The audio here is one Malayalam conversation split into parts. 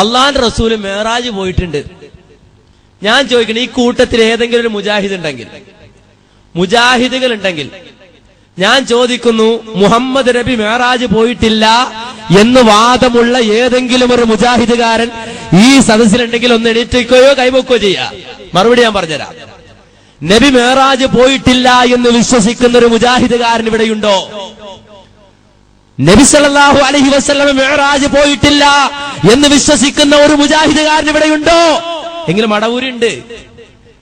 അള്ളാന്റെ റസൂൽ മേറാജ് പോയിട്ടുണ്ട്. ഞാൻ ചോദിക്കണേ ഈ കൂട്ടത്തിൽ ഏതെങ്കിലും ഒരു മുജാഹിദ് ഉണ്ടെങ്കിൽ? മുജാഹിദുകൾ ഉണ്ടെങ്കിൽ? ഞാൻ ചോദിക്കുന്നു മുഹമ്മദ് നബി മേറാജ് പോയിട്ടില്ല എന്ന് വാദമുള്ള ഏതെങ്കിലും ഒരു മുജാഹിദുകാരൻ ഈ സദസ്സിലുണ്ടെങ്കിൽ ഒന്ന് എണീറ്റിക്കുകയോ കൈവക്കുകയോ ചെയ്യാ. മറുപടി ഞാൻ പറഞ്ഞുതരാം. നബി മേറാജ് പോയിട്ടില്ല എന്ന് വിശ്വസിക്കുന്ന ഒരു മുജാഹിദുകാരൻ ഇവിടെയുണ്ടോ? നബി സല്ലല്ലാഹു അലൈഹി വസല്ലം മേറാജ് പോയിട്ടില്ല എന്ന് വിശ്വസിക്കുന്ന ഒരു മുജാഹിദുകാരൻ ഇവിടെയുണ്ടോ? എങ്കിലും മടവൂരുണ്ട്.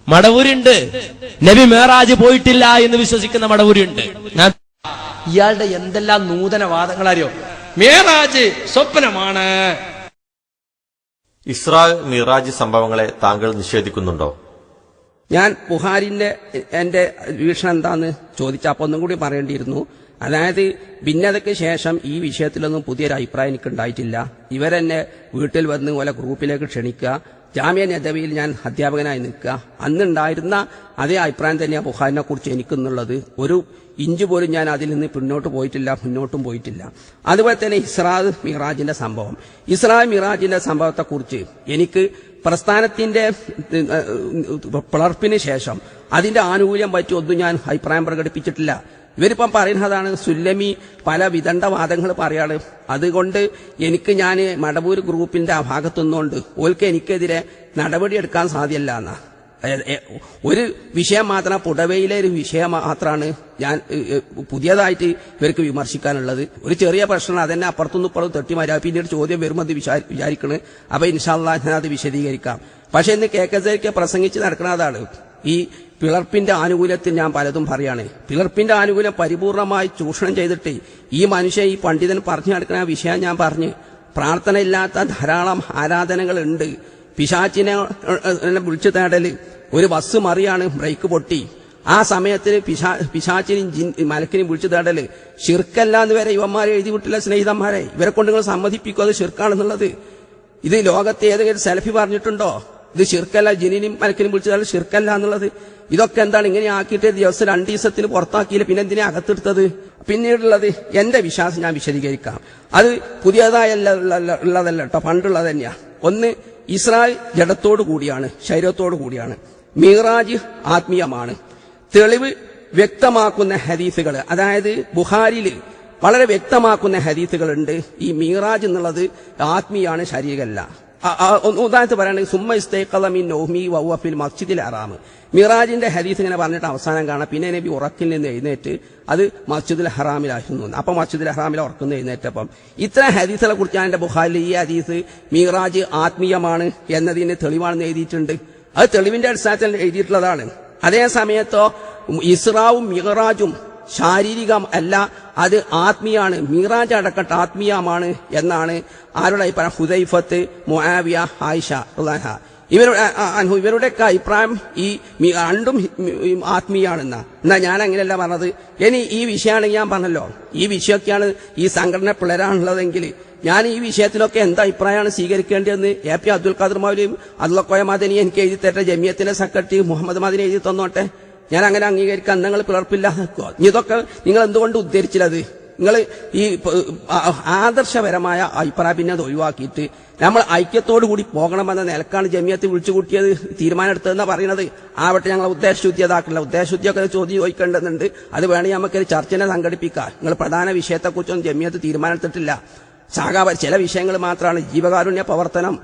മടവൂരുണ്ട്. നബി മേറാജ് പോയിട്ടില്ല എന്ന് വിശ്വസിക്കുന്ന മടവൂരുണ്ട്. ഞാൻ ഇയാളുടെ എന്തെല്ലാം നൂതന വാദങ്ങളറിയോ മേറാജ് സ്വപ്നമാണ്. ഇസ്രായേൽ മിറാജ് സംഭവങ്ങളെ താങ്കൾ നിഷേധിക്കുന്നുണ്ടോ? ഞാൻ ബുഹാരിന്റെ എന്റെ വീക്ഷണം എന്താന്ന് ചോദിച്ചപ്പോൾ ഒന്നും കൂടി പറയേണ്ടിയിരുന്നു. അതായത് ഭിന്നതയ്ക്ക് ശേഷം ഈ വിഷയത്തിലൊന്നും പുതിയൊരു അഭിപ്രായം എനിക്ക് ഉണ്ടായിട്ടില്ല ഇവരെന്നെ വീട്ടിൽ വന്ന് ഓലെ ഗ്രൂപ്പിലേക്ക് ക്ഷണിക്കുക. ജാമ്യ നദവിയിൽ ഞാൻ അധ്യാപകനായി നിൽക്കുക അന്നുണ്ടായിരുന്ന അതേ അഭിപ്രായം തന്നെയാണ് ബുഹാരിനെ കുറിച്ച് എനിക്കെന്നുള്ളത് ഒരു ഇഞ്ച് പോലും ഞാൻ അതിൽ നിന്ന് പിന്നോട്ട് പോയിട്ടില്ല മുന്നോട്ടും പോയിട്ടില്ല അതുപോലെ തന്നെ ഇസ്രാദ് മിറാജിന്റെ സംഭവം ഇസ്രാദ് മിറാജിന്റെ സംഭവത്തെക്കുറിച്ച് എനിക്ക് പ്രസ്ഥാനത്തിന്റെ പിളർപ്പിന് ശേഷം അതിന്റെ ആനുകൂല്യം പറ്റി ഒന്നും ഞാൻ അഭിപ്രായം പ്രകടിപ്പിച്ചിട്ടില്ല ഇവരിപ്പം പറയുന്നതാണ് സുല്ലമി പല വിദണ്ഡവാദങ്ങൾ പറയാണ്. അതുകൊണ്ട് എനിക്ക് ഞാൻ മടവൂർ ഗ്രൂപ്പിന്റെ ആ ഭാഗത്തുനിന്നുകൊണ്ട് ഓൽക്ക് എനിക്കെതിരെ നടപടിയെടുക്കാൻ സാധ്യല്ല എന്നാ. ഒരു വിഷയം മാത്രം പുടവയിലെ ഒരു വിഷയം മാത്രമാണ് ഞാൻ പുതിയതായിട്ട് ഇവർക്ക് വിമർശിക്കാനുള്ളത്. ഒരു ചെറിയ പ്രശ്നം അതെന്നെ അപ്പുറത്തുനിന്ന് ഇപ്പുറത്ത് തട്ടി മാറ്റാം. പിന്നീട് ചോദ്യം വരുമ്പോൾ അത് വിചാരി വിചാരിക്കണ്. അപ്പൊ ഇൻഷാല്ലാ ഞാൻ അത് വിശദീകരിക്കാം. പക്ഷെ ഇന്ന് കെ കെ പ്രസംഗിച്ച് നടക്കുന്നതാണ് ഈ പിളർപ്പിന്റെ ആനുകൂല്യത്തിൽ ഞാൻ പലതും പറയാണ്. പിളർപ്പിന്റെ ആനുകൂല്യം പരിപൂർണമായി ചൂഷണം ചെയ്തിട്ട് ഈ മനുഷ്യൻ ഈ പണ്ഡിതൻ പറഞ്ഞു നടക്കുന്ന വിഷയം ഞാൻ പറഞ്ഞു. പ്രാർത്ഥനയില്ലാത്ത ധാരാളം ആരാധനകളുണ്ട്. പിശാച്ചിനെ വിളിച്ചു തേടൽ. ഒരു ബസ് മറിയാണ് ബ്രേക്ക് പൊട്ടി. ആ സമയത്തിന് പിശാ പിശാച്ചിനും ജിൻ മലക്കിനും വിളിച്ചു തേടൽ. ഷിർക്കല്ല എന്ന് വരെ ഇവന്മാരെ എഴുതി വിട്ടില്ല സ്നേഹിതന്മാരെ. ഇവരെ കൊണ്ട് നിങ്ങൾ സമ്മതിപ്പിക്കും? അത് ഷിർക്കാണെന്നുള്ളത് ഇത് ലോകത്തെ ഏതെങ്കിലും സെൽഫി പറഞ്ഞിട്ടുണ്ടോ? ഇത് ഷിർക്കല്ല ജിനിനും മലക്കിനും വിളിച്ചു തേടൽ ഷിർക്കല്ല എന്നുള്ളത്. ഇതൊക്കെ എന്താണ് ഇങ്ങനെ ആക്കിയിട്ട് ദിവസം രണ്ട് ദിവസത്തിന് പുറത്താക്കിയില്ല പിന്നെ എന്തിനാ അകത്തെടുത്തത്? പിന്നീടുള്ളത് എന്റെ വിശ്വാസം ഞാൻ വിശദീകരിക്കാം. അത് പുതിയതായല്ല ഉള്ള- ഉള്ളതല്ല കേട്ടോ പണ്ടുള്ളത് തന്നെയാ. ഒന്ന് ഇസ്രായേൽ ജഡത്തോടു കൂടിയാണ് ശരീരത്തോടു കൂടിയാണ്. മീറാജ് ആത്മീയമാണ്. തെളിവ് വ്യക്തമാക്കുന്ന ഹദീസുകൾ അതായത് ബുഹാരിയിൽ വളരെ വ്യക്തമാക്കുന്ന ഹദീസുകളുണ്ട്. ഈ മീറാജ് എന്നുള്ളത് ആത്മീയാണ് ശരീരമല്ല. ഉദാഹരണത്തിന് പറയുകയാണെങ്കിൽ സുമ്മ ഇസ്തേഖലമിൻ നോഹ്മി വൗഫിൽ മസ്ജിദിൽ അറാം മിറാജിന്റെ ഹദീസ് ഇങ്ങനെ പറഞ്ഞിട്ട് അവസാനം കാണാം. പിന്നെ നബി ഉറക്കിൽ നിന്ന് എഴുന്നേറ്റ് അത് മസ്ജിദുൽ ഹറാമിലായിരുന്നു. അപ്പൊ മസ്ജിദുൽ ഹറാമിൽ ഉറക്കുന്ന എഴുന്നേറ്റപ്പം ഇത്ര ഹദീസുകളെ കുറിച്ച് ഞാൻ എന്റെ ബുഹാലിൽ ഈ ഹദീസ് മിറാജ് ആത്മീയമാണ് എന്നതിന് തെളിവാണെന്ന് എഴുതിയിട്ടുണ്ട്. അത് തെളിവിന്റെ അടിസ്ഥാനത്തിൽ എഴുതിയിട്ടുള്ളതാണ്. അതേ സമയത്തോ ഇസ്രാവും മിഹറാജും ശാരീരികം അല്ല അത് ആത്മീയാണ്. മീറാജ് അടക്കട്ട ആത്മീയമാണ് എന്നാണ് ആരുടെ അഭിപ്രായം? ഹുദൈഫത്ത് മുആവിയ ആയിഷ ഇവരുടെ ആ, ഇവരുടെയൊക്കെ അഭിപ്രായം ഈ രണ്ടും ആത്മീയാണെന്ന. എന്നാ ഞാൻ അങ്ങനെയല്ല പറഞ്ഞത്. ഇനി ഈ വിഷയമാണെങ്കിൽ ഞാൻ പറഞ്ഞല്ലോ. ഈ വിഷയമൊക്കെയാണ് ഈ സംഘടന പിളരാനുള്ളതെങ്കിൽ ഞാൻ ഈ വിഷയത്തിലൊക്കെ എന്താ അഭിപ്രായമാണ് സ്വീകരിക്കേണ്ടതെന്ന് എ പി അബ്ദുൽ ഖാദർ മൗലിയും അള്ളക്കോയ മദനി എനിക്ക് എഴുതി തരട്ടെ ജമിയത്തിന്റെ സെക്രട്ടറി മുഹമ്മദ് മദനി എഴുതി തന്നോട്ടെ. ഞാൻ അങ്ങനെ അംഗീകരിക്കാൻ നിങ്ങൾ പിളർപ്പില്ല. ഇതൊക്കെ നിങ്ങൾ എന്തുകൊണ്ട് ഉദ്ധരിച്ചില്ലത് നിങ്ങൾ ഈ ആദർശപരമായ അഭിപ്രായ ഭിന്നത ഒഴിവാക്കിയിട്ട് നമ്മൾ ഐക്യത്തോടു കൂടി പോകണമെന്ന നിലക്കാണ് ജമിയത്ത് വിളിച്ചു കൂട്ടിയത് തീരുമാനമെടുത്തതെന്ന് പറയുന്നത്. ആവട്ടെ ഞങ്ങൾ ഉദ്ദേശശുദ്ധി അതാക്കില്ല ഉദ്ദേശശുദ്ധിയൊക്കെ ചോദ്യം ചോദിക്കേണ്ടതുണ്ട്. അത് വേണമെങ്കിൽ നമുക്കൊരു ചർച്ചനെ സംഘടിപ്പിക്കാം. നിങ്ങൾ പ്രധാന വിഷയത്തെക്കുറിച്ചൊന്നും ജമിയത്ത് തീരുമാനമെടുത്തിട്ടില്ല. ചില വിഷയങ്ങൾ മാത്രമാണ് ജീവകാരുണ്യ പ്രവർത്തനം.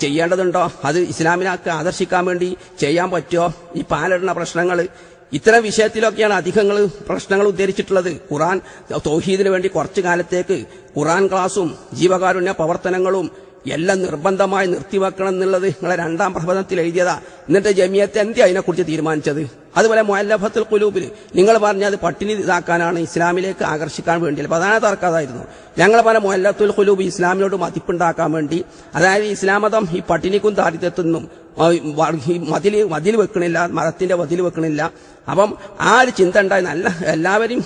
ചെയ്യേണ്ടതുണ്ടോ? അത് ഇസ്ലാമിനാക്ക് ആദർശിക്കാൻ വേണ്ടി ചെയ്യാൻ പറ്റുമോ? ഈ പാലിടുന്ന പ്രശ്നങ്ങൾ ഇത്തരം വിഷയത്തിലൊക്കെയാണ് അധികങ്ങൾ പ്രശ്നങ്ങൾ ഉദ്ധരിച്ചിട്ടുള്ളത്. ഖുറാൻ തൗഹീദിന് വേണ്ടി കുറച്ചു കാലത്തേക്ക് ഖുറാൻ ക്ലാസും ജീവകാരുണ്യ പ്രവർത്തനങ്ങളും എല്ലാം നിർബന്ധമായി നിർത്തിവെക്കണം എന്നുള്ളത് നിങ്ങളെ രണ്ടാം പ്രബന്ധത്തിൽ എഴുതിയതാ. എന്നിട്ട് ജമിയത്തെ എന്തി അതിനെക്കുറിച്ച് തീരുമാനിച്ചത്? അതുപോലെ മൊല്ലഫത്തുൽ കുലൂബിൽ നിങ്ങൾ പറഞ്ഞത് പട്ടിണി ഇതാക്കാനാണ് ഇസ്ലാമിലേക്ക് ആകർഷിക്കാൻ വേണ്ടി. പ്രധാന തർക്കതായിരുന്നു. ഞങ്ങൾ പറഞ്ഞ മൊല്ലത്തുൽ കുലൂബ് ഇസ്ലാമിനോട് മതിപ്പുണ്ടാക്കാൻ വേണ്ടി. അതായത് ഇസ്ലാമതം ഈ പട്ടിണിക്കും ദാരിദ്ര്യത്തിനും മതിൽ മതിൽ വെക്കണില്ല മതത്തിന്റെ മതിൽ വെക്കണില്ല. അപ്പം ആ ഒരു ചിന്ത ഉണ്ടായി. നല്ല എല്ലാവരെയും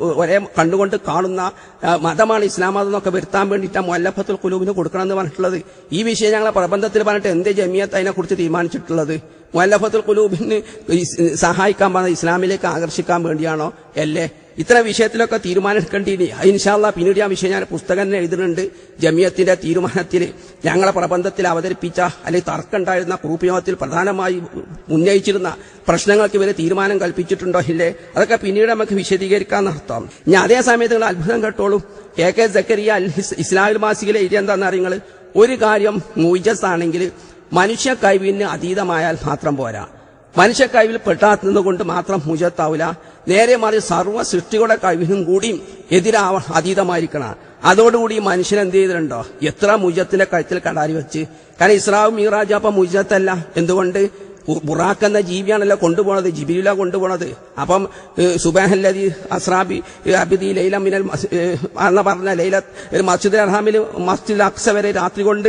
ഒരേ കണ്ടുകൊണ്ട് കാണുന്ന മതമാണ് ഇസ്ലാം മതം എന്നൊക്കെ വരുത്താൻ വേണ്ടിയിട്ട് മൊല്ലഫത്തുൽ കുലൂബിന് കൊടുക്കണം എന്ന് പറഞ്ഞിട്ടുള്ളത്. ഈ വിഷയം ഞങ്ങളെ പ്രബന്ധത്തിൽ പറഞ്ഞിട്ട് എന്തേ ജമിയത്ത് അതിനെക്കുറിച്ച് തീരുമാനിച്ചിട്ടുള്ളത്? മൊല്ലഫത്തുൽ കുലൂബിന് സഹായിക്കാൻ പറഞ്ഞ ഇസ്ലാമിലേക്ക് ആകർഷിക്കാൻ വേണ്ടിയാണോ? അല്ലേ? ഇത്തരം വിഷയത്തിലൊക്കെ തീരുമാനം എടുക്കേണ്ടിനി ഇൻഷാല്ല പിന്നീട് ആ വിഷയം ഞാൻ പുസ്തകം തന്നെ എഴുതുന്നുണ്ട്. ജമിയത്തിന്റെ തീരുമാനത്തിൽ ഞങ്ങളെ പ്രബന്ധത്തിൽ അവതരിപ്പിച്ച അല്ലെങ്കിൽ തർക്കമുണ്ടായിരുന്ന ഗ്രൂപ്പ് യോഗത്തിൽ പ്രധാനമായി ഉന്നയിച്ചിരുന്ന പ്രശ്നങ്ങൾക്ക് ഇവരെ തീരുമാനം കൽപ്പിച്ചിട്ടുണ്ടോ ഇല്ലേ? അതൊക്കെ പിന്നീട് നമുക്ക് വിശദീകരിക്കാൻ അർത്ഥം. ഞാൻ അതേ സമയത്ത് നിങ്ങൾ അത്ഭുതം കേട്ടോളൂ. കെ കെ ഹിസ് ഇസ്ലാമിൽ മാസികയിലെ എഴുതിയ എന്താണെന്ന് അറിയങ്ങൾ ഒരു കാര്യം മൂജസ് ആണെങ്കിൽ മനുഷ്യ കഴിവിന് അതീതമായാൽ മാത്രം പോരാ. മനുഷ്യ കഴിവിൽ പെട്ടാത്തുന്നത് മാത്രം മുജത്താവില്ല നേരെ മറിച്ച് സർവ സൃഷ്ടികളുടെ കഴിവിനും കൂടിയും എതിരാവ അതീതമായിരിക്കണം. അതോടുകൂടി മനുഷ്യൻ എന്ത് ചെയ്തിട്ടുണ്ടോ? എത്ര മുജത്തിന്റെ കഴുത്തിൽ കടാരി വെച്ച്. കാരണം ഇസ്രാവും മീറാജ് അപ്പൊ മുജത്തല്ല. എന്തുകൊണ്ട്? ബുറാഖ് എന്ന ജീവിയാണല്ലോ കൊണ്ടുപോണത്. ജിബിരില കൊണ്ടുപോണത്. അപ്പം സുബാഹല്ലതി അസ്രാബി അബിദി ലൈല മിനൽ എന്ന് പറഞ്ഞ ലൈല മസ്ജിദ് അർഹാമിൽ മസ്ജിദ് അക്സ വരെ രാത്രി കൊണ്ട്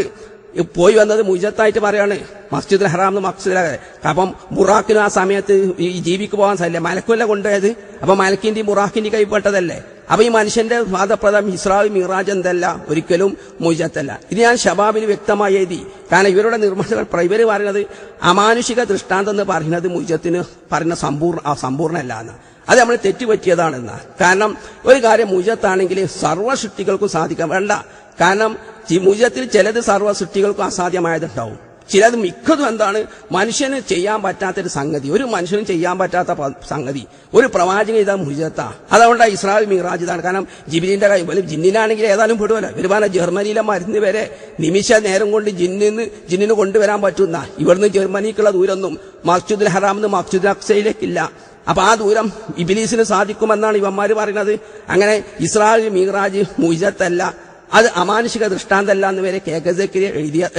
പോയി വന്നത് മുജത്തായിട്ട് പറയാണ്. മസ്ജിദ് ഹറാം മസ്ജിദ് അപ്പം ബുറാക്കിനും ആ സമയത്ത് ഈ ജീവിക്ക് പോകാൻ സാധില്ല മലക്കുമല്ല കൊണ്ടുപോയത്. അപ്പൊ മലക്കിന്റെയും മുറാഖിന്റെ കൈപ്പെട്ടതല്ലേ അപ്പൊ ഈ മനുഷ്യന്റെ വാദപ്രദം ഇസ്രാവ് മിറാജ് എന്തല്ല? ഒരിക്കലും മുജത്തല്ല. ഇത് ഞാൻ ഷബാബിന് വ്യക്തമായി എഴുതി. കാരണം ഇവരുടെ നിർമ്മാണങ്ങൾ ഇവർ പറയുന്നത് അമാനുഷിക ദൃഷ്ടാന്തം എന്ന് പറയുന്നത് മുജത്തിന് പറയുന്ന സമ്പൂർണ സമ്പൂർണല്ല എന്ന്. അത് നമ്മൾ തെറ്റുപറ്റിയതാണെന്ന്. കാരണം ഒരു കാര്യം മുജത്താണെങ്കിൽ സർവ സൃഷ്ടികൾക്കും സാധിക്കാൻ വേണ്ട. കാരണം മുജത്തിൽ ചിലത് സർവ സൃഷ്ടികൾക്കും അസാധ്യമായതുണ്ടാവും. ചിലത് മിക്കതും എന്താണ്? മനുഷ്യന് ചെയ്യാൻ പറ്റാത്തൊരു സംഗതി. ഒരു മനുഷ്യനും ചെയ്യാൻ പറ്റാത്ത സംഗതി. ഒരു പ്രവാചകൻ ഇതാ മുജത്ത. അതുകൊണ്ട് ഇസ്രായേൽ മിറാജ് ഇതാണ്. കാരണം ജിബിലിന്റെ കൈ പോലും ജിന്നിനാണെങ്കിൽ ഏതായാലും പെടുമല്ലോ വരുവാന ജർമ്മനിയിലെ മരുന്ന് വരെ നിമിഷ നേരം കൊണ്ട് ജിന്നിന്ന് ജിന്നിന് കൊണ്ടുവരാൻ പറ്റുന്ന. ഇവിടുന്ന് ജർമ്മനിക്കുള്ള ദൂരമൊന്നും മസ്ജിദുൽ ഹറാമെന്ന് മസ്ജിദുൽ അക്സയിലേക്കില്ല. അപ്പൊ ആ ദൂരം ഇബിലീസിന് സാധിക്കുമെന്നാണ് ഇവന്മാര് പറയുന്നത്. അങ്ങനെ ഇസ്രായേൽ മീറാജ് മുജത്തല്ല. അത് അമാനുഷിക ദൃഷ്ടാന്തല്ല എന്ന് വരെ കെ ഗസക്കിരി എഴുതിയ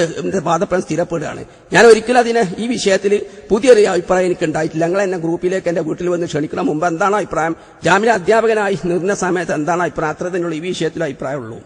വാദപ്രം സ്ഥിരപ്പെടുകയാണ്. ഞാൻ ഒരിക്കലും അതിന് ഈ വിഷയത്തിൽ പുതിയൊരു അഭിപ്രായം എനിക്ക് ഉണ്ടായിട്ടില്ല. ഞങ്ങൾ എന്നെ ഗ്രൂപ്പിലേക്ക് എന്റെ വീട്ടിൽ വന്ന് ക്ഷണിക്കണം മുമ്പ് എന്താണ് അഭിപ്രായം? ജാമ്യ അധ്യാപകനായി നിന്ന സമയത്ത് എന്താണ് അഭിപ്രായം? അത്ര തന്നെയുള്ള. ഈ വിഷയത്തിൽ അഭിപ്രായമുള്ളൂ.